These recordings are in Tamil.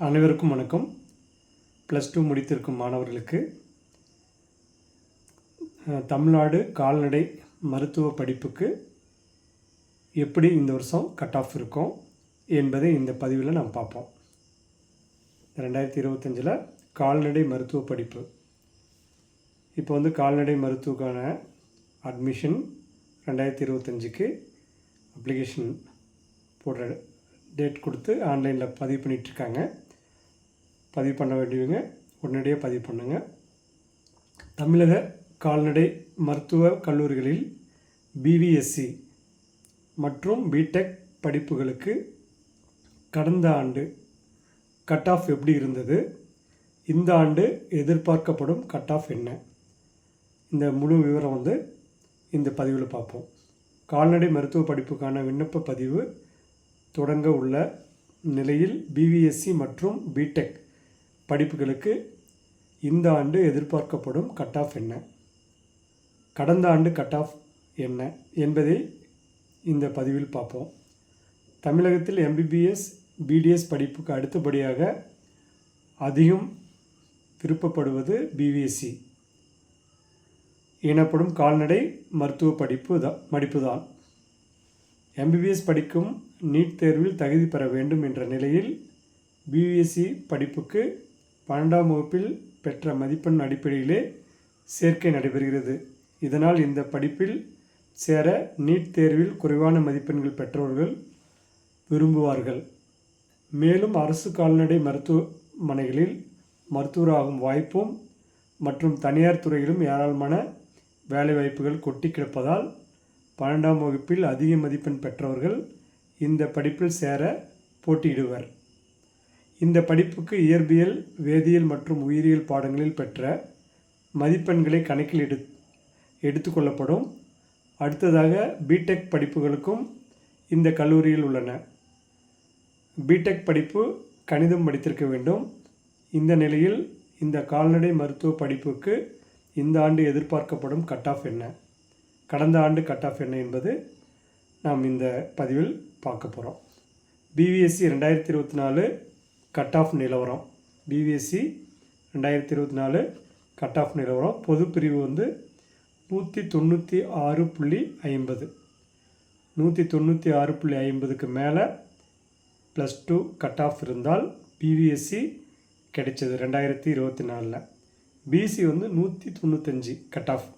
அனைவருக்கும் வணக்கம். ப்ளஸ் டூ முடித்திருக்கும் மாணவர்களுக்கு. தமிழ்நாடு கால்நடை மருத்துவ படிப்புக்கு எப்படி இந்த வருஷம் கட் ஆஃப் இருக்கும் என்பதை இந்த பதிவில் நாம் பார்ப்போம். ரெண்டாயிரத்தி இருபத்தஞ்சில் கால்நடை மருத்துவ படிப்பு. இப்போ வந்து கால்நடை மருத்துவக்கான அட்மிஷன் ரெண்டாயிரத்தி இருபத்தஞ்சிக்கு அப்ளிகேஷன் போடுற டேட் கொடுத்து ஆன்லைனில் பதிவு பண்ணிகிட்ருக்காங்க பதிவு பண்ண வேண்டியவங்க உடனடியாக பதிவு பண்ணுங்க. தமிழக கால்நடை மருத்துவ கல்லூரிகளில் பிவிஎஸ்சி மற்றும் பிடெக் படிப்புகளுக்கு கடந்த ஆண்டு கட் ஆஃப் எப்படி இருந்தது? இந்த ஆண்டு எதிர்பார்க்கப்படும் கட் ஆஃப் என்ன? இந்த முழு விவரம் வந்து இந்த பதிவில் பார்ப்போம். கால்நடை மருத்துவ படிப்புக்கான விண்ணப்ப பதிவு தொடங்க உள்ள நிலையில் பிவிஎஸ்சி மற்றும் பிடெக் படிப்புகளுக்கு இந்த ஆண்டு எதிர்பார்க்கப்படும் கட் ஆஃப் என்ன? கடந்த ஆண்டு கட் ஆஃப் என்ன? என்பதை இந்த பதிவில் பார்ப்போம். தமிழகத்தில் எம்பிபிஎஸ் பிடிஎஸ் படிப்புக்கு அடுத்தபடியாக அதிகம் விருப்பப்படுவது பிவிஎஸ்சி எனப்படும் கால்நடை மருத்துவ படிப்பு தான் படிப்பு தான் எம்பிபிஎஸ் படிக்கும் நீட் தேர்வில் தகுதி பெற வேண்டும் என்ற நிலையில் பிவிஎஸ்சி படிப்புக்கு பன்னெண்டாம் வகுப்பில் பெற்ற மதிப்பெண் அடிப்படையிலே சேர்க்கை நடைபெறுகிறது. இதனால் இந்த படிப்பில் சேர நீட் தேர்வில் குறைவான மதிப்பெண்கள் பெற்றவர்கள் விரும்புவார்கள். மேலும் அரசு கால்நடை மருத்துவமனைகளில் மருத்துவராகும் வாய்ப்பும் மற்றும் தனியார் துறையிலும் ஏராளமான வேலைவாய்ப்புகள் கொட்டி கிடப்பதால் பன்னெண்டாம் வகுப்பில் அதிக மதிப்பெண் பெற்றவர்கள் இந்த படிப்பில் சேர போட்டியிடுவர். இந்த படிப்புக்கு இயற்பியல் வேதியியல் மற்றும் உயிரியல் பாடங்களில் பெற்ற மதிப்பெண்களை கணக்கில் எடு எடுத்துக்கொள்ளப்படும் அடுத்ததாக பிடெக் படிப்புகளுக்கும் இந்த கல்லூரியில் உள்ளன. பிடெக் படிப்பு கணிதம் படித்திருக்க வேண்டும். இந்த நிலையில் இந்த கால்நடை மருத்துவ படிப்புக்கு இந்த ஆண்டு எதிர்பார்க்கப்படும் கட் ஆஃப் என்ன? கடந்த ஆண்டு கட் ஆஃப் என்ன என்பது நாம் இந்த பதிவில் பார்க்க போகிறோம் பிவிஎஸ்சி ரெண்டாயிரத்தி இருபத்தி நாலு கட் ஆஃப் நிலவரம். பிவிஎஸ்சி ரெண்டாயிரத்தி இருபத்தி நாலு கட் ஆஃப் நிலவரம். பொதுப்பிரிவு வந்து நூற்றி தொண்ணூற்றி ஆறு புள்ளி ஐம்பது. நூற்றி தொண்ணூற்றி ஆறு புள்ளி ஐம்பதுக்கு மேலே ப்ளஸ் டூ கட் ஆஃப் இருந்தால் பிவிஎஸ்சி கிடைச்சது ரெண்டாயிரத்தி இருபத்தி நாலில். பிசி வந்து நூற்றி தொண்ணூத்தஞ்சு கட் ஆஃப்.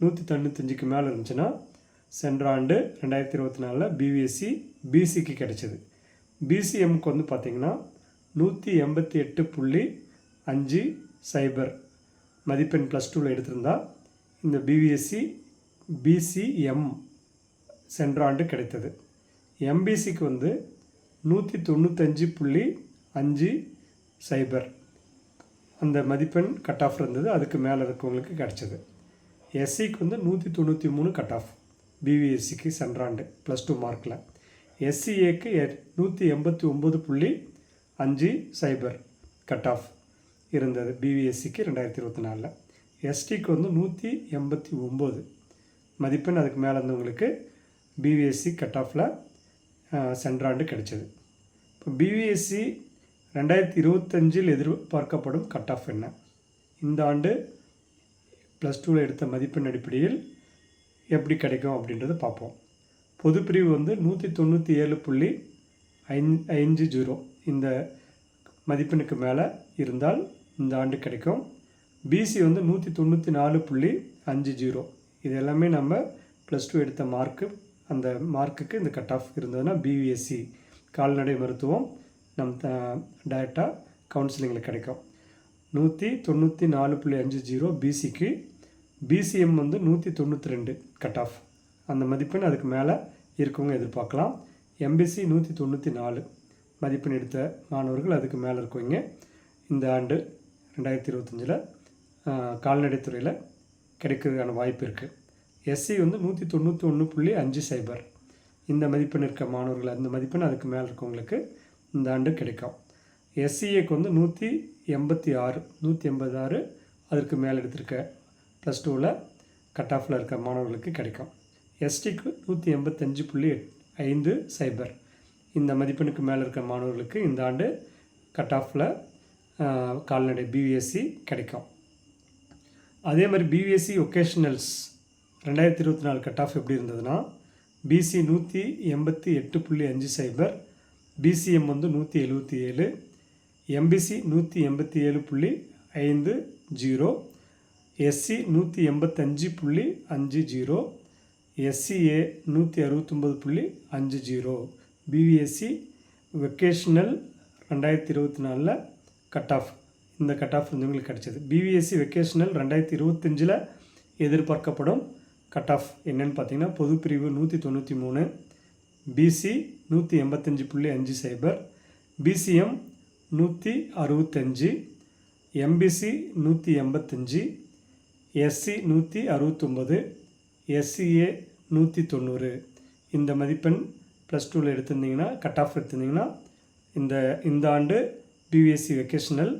நூற்றி தொண்ணூத்தஞ்சுக்கு மேலே இருந்துச்சுன்னா சென்ற ஆண்டு ரெண்டாயிரத்தி இருபத்தி நாலில் பிவிஎஸ்சி பிசிக்கு கிடைச்சிது. பிசிஎம்க்கு வந்து பார்த்திங்கன்னா நூற்றி எண்பத்தி எட்டு புள்ளி அஞ்சு சைபர். மதிப்பெண் ப்ளஸ் டூவில் எடுத்திருந்தா இந்த பிவிஎஸ்சி பிசிஎம் சென்ற ஆண்டு கிடைத்தது. எம்பிசிக்கு வந்து நூற்றி தொண்ணூத்தஞ்சு புள்ளி அஞ்சு சைபர். அந்த மதிப்பெண் கட் ஆஃப் இருந்தது. அதுக்கு மேலே இருக்கவங்களுக்கு கிடச்சிது. எஸ்சிக்கு வந்து நூற்றி தொண்ணூற்றி மூணு கட் ஆஃப் பிவிஎஸ்சிக்கு சென்றாண்டு ப்ளஸ் டூ மார்க்கில் எஸ்சிஏக்கு நூற்றி எண்பத்தி ஒம்பது புள்ளி அஞ்சு சைபர் கட் ஆஃப் இருந்தது. பிவிஎஸ்சிக்கு ரெண்டாயிரத்தி இருபத்தி நாலில். எஸ்டிக்கு வந்து நூற்றி எண்பத்தி ஒம்பது. மதிப்பெண் அதுக்கு மேலே இருந்தவங்களுக்கு பிவிஎஸ்சி கட் ஆஃபில் சென்றாண்டு கிடைச்சது. இப்போ பிவிஎஸ்சி ரெண்டாயிரத்தி இருபத்தஞ்சில் எதிர்பார்க்கப்படும் கட் ஆஃப் என்ன? இந்த ஆண்டு ப்ளஸ் டூவில் எடுத்த மதிப்பெண் அடிப்படையில் எப்படி கிடைக்கும் அப்படின்றத பார்ப்போம். பொதுப்பிரிவு வந்து நூற்றி தொண்ணூற்றி ஏழு புள்ளி ஐந்து ஜீரோ. இந்த மதிப்பெண்ணுக்கு மேலே இருந்தால் இந்த ஆண்டு கிடைக்கும். பிசி வந்து நூற்றி தொண்ணூற்றி நாலு புள்ளி அஞ்சு ஜீரோ. இது எல்லாமே நம்ம ப்ளஸ் டூ எடுத்த மார்க்கு அந்த மார்க்குக்கு இந்த கட் ஆஃப் இருந்ததுன்னா பிவிஎஸ்சி கால்நடை மருத்துவம் நம் த டைரெக்டாக கவுன்சிலிங்கில் கிடைக்கும். நூற்றி தொண்ணூற்றி நாலு புள்ளி அஞ்சு ஜீரோ பிசிக்கு பிசிஎம் வந்து நூற்றி தொண்ணூற்றி ரெண்டு கட் ஆஃப் அந்த மதிப்பெண் அதுக்கு மேலே இருக்கவங்க எதிர்பார்க்கலாம். எம்பிசி நூற்றி தொண்ணூற்றி நாலு. மதிப்பெண் எடுத்த மாணவர்கள் அதுக்கு மேலே இருக்கவங்க. இந்த ஆண்டு ரெண்டாயிரத்தி இருபத்தஞ்சில் கால்நடைத்துறையில் கிடைக்கிறதுக்கான வாய்ப்பு இருக்குது எஸ்சி வந்து நூற்றி தொண்ணூற்றி ஒன்று புள்ளி அஞ்சு சைபர். இந்த மதிப்பெண் இருக்க மாணவர்கள் அந்த மதிப்பெண் அதுக்கு மேலே இருக்கவங்களுக்கு இந்த ஆண்டு கிடைக்கும். எஸ்சிஏக்கு வந்து நூற்றி எண்பத்தி ஆறு நூற்றி எண்பத்தி ஆறு அதற்கு மேலே எடுத்திருக்க ப்ளஸ் டூவில் கட் ஆஃபில் இருக்க மாணவர்களுக்கு கிடைக்கும். எஸ்டிக்கு நூற்றி எண்பத்தஞ்சு புள்ளி ஐந்து சைபர். இந்த மதிப்பெண்ணுக்கு மேலே இருக்கிற மாணவர்களுக்கு இந்த ஆண்டு கட் ஆஃபில் கால்நடை பிவிஎஸ்சி கிடைக்கும். அதே மாதிரி பிவிஎஸ்சி ஒகேஷ்னல்ஸ் ரெண்டாயிரத்தி இருபத்தி நாலு கட் ஆஃப் எப்படி இருந்ததுன்னா பிசி நூற்றி எண்பத்தி எட்டு புள்ளி அஞ்சு சைபர் பிசிஎம் வந்து நூற்றி எழுபத்தி ஏழு எம்பிசி நூற்றி எண்பத்தி ஏழு புள்ளி ஐந்து ஜீரோ எஸ்சி நூற்றி எண்பத்தஞ்சு புள்ளி அஞ்சு ஜீரோ எஸ்சிஏ நூற்றி அறுபத்தொம்பது புள்ளி அஞ்சு ஜீரோ பிவிஎஸ்சி வெக்கேஷ்னல் ரெண்டாயிரத்தி இருபத்தி நாலில் கட் ஆஃப் இந்த கட் ஆஃப் வந்து உங்களுக்கு கிடச்சிது. பிவிஎஸ்சி வெக்கேஷ்னல் ரெண்டாயிரத்தி இருபத்தஞ்சில் எதிர்பார்க்கப்படும் கட் ஆஃப் என்னென்னு பார்த்தீங்கன்னா பொதுப்பிரிவு நூற்றி தொண்ணூற்றி மூணு பிசி நூற்றி எண்பத்தஞ்சு புள்ளி அஞ்சு சைபர் பிசிஎம் நூற்றி அறுபத்தஞ்சு எம்பிசி நூற்றி எண்பத்தஞ்சு எஸ்சி நூற்றி அறுபத்தொம்பது எஸ்சிஏ நூற்றி தொண்ணூறு. இந்த மதிப்பெண் ப்ளஸ் டூவில் எடுத்திருந்தீங்கன்னா கட் ஆஃப் எடுத்திருந்தீங்கன்னா இந்த இந்த ஆண்டு பிவிஎஸ்சி வெக்கேஷனல்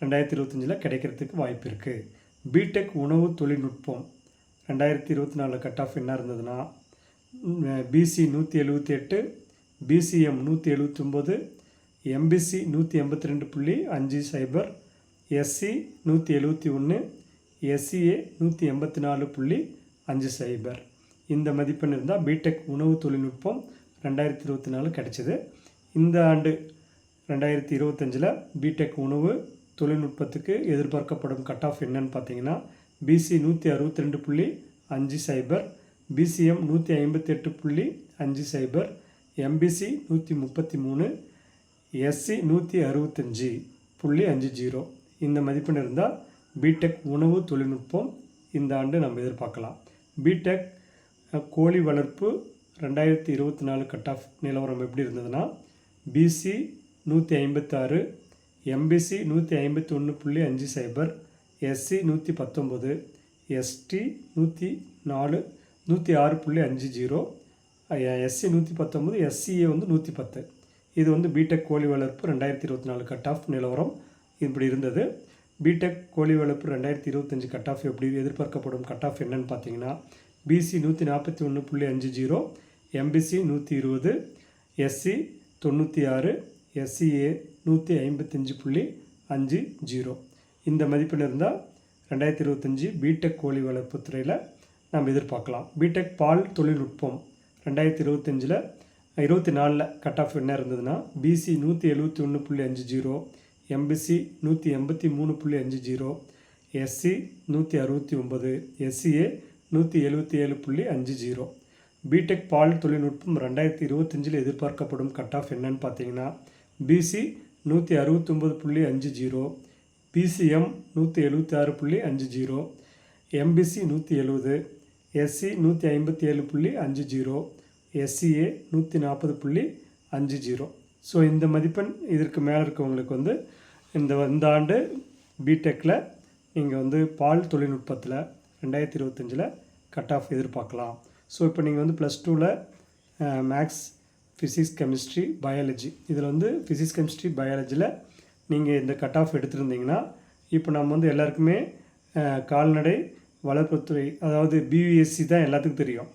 ரெண்டாயிரத்தி இருபத்தஞ்சில் கிடைக்கிறதுக்கு வாய்ப்பு இருக்குது பிடெக் உணவு தொழில்நுட்பம் ரெண்டாயிரத்தி இருபத்தி நாலு கட் ஆஃப் என்ன இருந்ததுன்னா பிசி நூற்றி எழுபத்தி எட்டு பிசிஎம் நூற்றி எழுபத்தொம்போது எம்பிசி நூற்றி எண்பத்தி ரெண்டு புள்ளி அஞ்சு சைபர் எஸ்சி நூற்றி எழுபத்தி ஒன்று எஸ்சிஏ நூற்றி எண்பத்தி நாலு புள்ளி அஞ்சு சைபர். இந்த மதிப்பெண் இருந்தால் பிடெக் உணவு தொழில்நுட்பம் ரெண்டாயிரத்தி இருபத்தி நாலு கிடச்சிது. இந்த ஆண்டு ரெண்டாயிரத்தி இருபத்தஞ்சில் பிடெக் உணவு தொழில்நுட்பத்துக்கு எதிர்பார்க்கப்படும் கட் ஆஃப் என்னன்னு பார்த்தீங்கன்னா பிசி நூற்றி அறுபத்தி ரெண்டு புள்ளி அஞ்சு சைபர் பிசிஎம் நூற்றி ஐம்பத்தி எட்டு புள்ளி அஞ்சு சைபர் எம்பிசி நூற்றி முப்பத்தி மூணு எஸ்சி நூற்றி அறுபத்தஞ்சி புள்ளி அஞ்சு ஜீரோ. இந்த மதிப்பெண் இருந்தால் பிடெக் உணவு தொழில்நுட்பம் இந்த ஆண்டு நம்ம எதிர்பார்க்கலாம். பிடெக் கோழி வளர்ப்பு ரெண்டாயிரத்தி இருபத்தி நாலு கட் ஆஃப் நிலவரம் எப்படி இருந்ததுன்னா பிசி நூற்றி ஐம்பத்தாறு எம்பிசி நூற்றி ஐம்பத்தி ஒன்று புள்ளி அஞ்சு சைபர் எஸ்சி நூற்றி பத்தொம்பது எஸ்டி நூற்றி நாலு நூற்றி ஆறு புள்ளி அஞ்சு ஜீரோ எஸ்சி நூற்றி பத்தொம்பது எஸ்சிஏ வந்து நூற்றி பத்து. இது வந்து பிடெக் கோழி வளர்ப்பு ரெண்டாயிரத்தி இருபத்தி நாலு கட் ஆஃப் நிலவரம் இப்படி இருந்தது. பிடெக் கோழி வளர்ப்பு ரெண்டாயிரத்தி இருபத்தஞ்சி கட் ஆஃப் எப்படி எதிர்பார்க்கப்படும்? கட் ஆஃப் என்னன்னு பார்த்தீங்கன்னா பிசி நூற்றி நாற்பத்தி ஒன்று புள்ளி அஞ்சு ஜீரோ எம்பிசி நூற்றி இருபது எஸ்சி தொண்ணூற்றி ஆறு எஸ்சிஏ நூற்றி ஐம்பத்தஞ்சு புள்ளி அஞ்சு ஜீரோ இந்த மதிப்பெண் இருந்தால் ரெண்டாயிரத்தி இருபத்தஞ்சி பிடெக் கோழி வளர்ப்பு துறையில் நாம் எதிர்பார்க்கலாம். பிடெக் பால் தொழில்நுட்பம் ரெண்டாயிரத்தி இருபத்தஞ்சில் இருபத்தி நாலில் கட் ஆஃப் என்ன இருந்ததுன்னா பிசி நூற்றி எழுபத்தி ஒன்று புள்ளி அஞ்சு ஜீரோ எம்பிசி நூற்றி எண்பத்தி மூணு புள்ளி அஞ்சு ஜீரோ எஸ்சி நூற்றி அறுபத்தி ஒம்பது எஸ்சிஏ நூற்றி எழுபத்தி ஏழு புள்ளி அஞ்சு ஜீரோ. பிடெக் பால் தொழில்நுட்பம் ரெண்டாயிரத்தி இருபத்தஞ்சில் எதிர்பார்க்கப்படும் கட் ஆஃப் என்னன்னு பார்த்தீங்கன்னா பிசி நூற்றி அறுபத்தொம்பது புள்ளி அஞ்சு ஜீரோ பிசிஎம் நூற்றி எழுபத்தி ஆறு புள்ளி அஞ்சு ஜீரோ எம்பிசி நூற்றி எழுபது எஸ்சி நூற்றி ஐம்பத்தி ஏழு புள்ளி அஞ்சு ஜீரோ எஸ்சிஏ நூற்றி நாற்பது புள்ளி அஞ்சு ஜீரோ. ஸோ இந்த மதிப்பெண் இதற்கு மேலே இருக்கவங்களுக்கு வந்து இந்த இந்த ஆண்டு பிடெக்கில் நீங்கள் வந்து பால் தொழில்நுட்பத்தில் ரெண்டாயிரத்தி இருபத்தஞ்சில் கட் ஆஃப் எதிர்பார்க்கலாம். ஸோ இப்போ நீங்கள் வந்து ப்ளஸ் டூவில் மேக்ஸ் ஃபிசிக்ஸ் கெமிஸ்ட்ரி பயாலஜி இதில் வந்து ஃபிசிக்ஸ் கெமிஸ்ட்ரி பயாலஜியில் நீங்கள் இந்த கட் ஆஃப் எடுத்திருந்தீங்கன்னா இப்போ நம்ம வந்து எல்லாருக்குமே கால்நடை வளர்ப்புத்துறை அதாவது பிவிஎஸ்சி தான் எல்லாத்துக்கும் தெரியும்.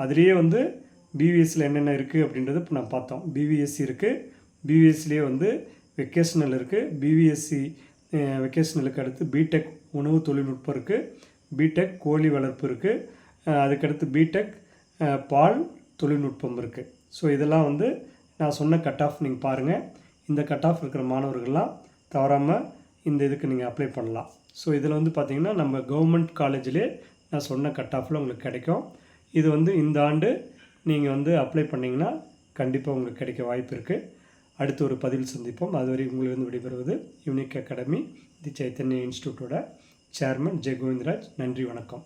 அதுலேயே வந்து பிவிஎஸ்சியில் என்னென்ன இருக்குது அப்படின்றத இப்போ நான் பார்த்தோம். பிவிஎஸ்சி இருக்குது பிவிஎஸ்சிலேயே வந்து வெக்கேஷனல் இருக்குது பிவிஎஸ்சி வெக்கேஷனலுக்கு அடுத்து பிடெக் உணவு தொழில்நுட்பம் இருக்குது பிடெக் கோழி வளர்ப்பு இருக்குது அதுக்கடுத்து பிடெக் பால் தொழில்நுட்பம் இருக்குது ஸோ இதெல்லாம் வந்து நான் சொன்ன கட் ஆஃப் நீங்கள் பாருங்கள் இந்த கட் ஆஃப் இருக்கிற மாணவர்கள்லாம் தவறாமல் இந்த இதுக்கு நீங்கள் அப்ளை பண்ணலாம். ஸோ இதில் வந்து பார்த்திங்கன்னா நம்ம கவர்மெண்ட் காலேஜிலே நான் சொன்ன கட் ஆஃபில் உங்களுக்கு கிடைக்கும். இது வந்து இந்த ஆண்டு நீங்கள் வந்து அப்ளை பண்ணிங்கன்னா கண்டிப்பாக உங்களுக்கு கிடைக்க வாய்ப்பு இருக்குது அடுத்து ஒரு பதிவில் சந்திப்போம். அதுவரை உங்களிடம் விடைபெறுவது யூனிக் அகாடமி தி சைத்தன்ய இன்ஸ்டியூட்டோட சேர்மன் ஜெய் கோவிந்தராஜ் நன்றி வணக்கம்.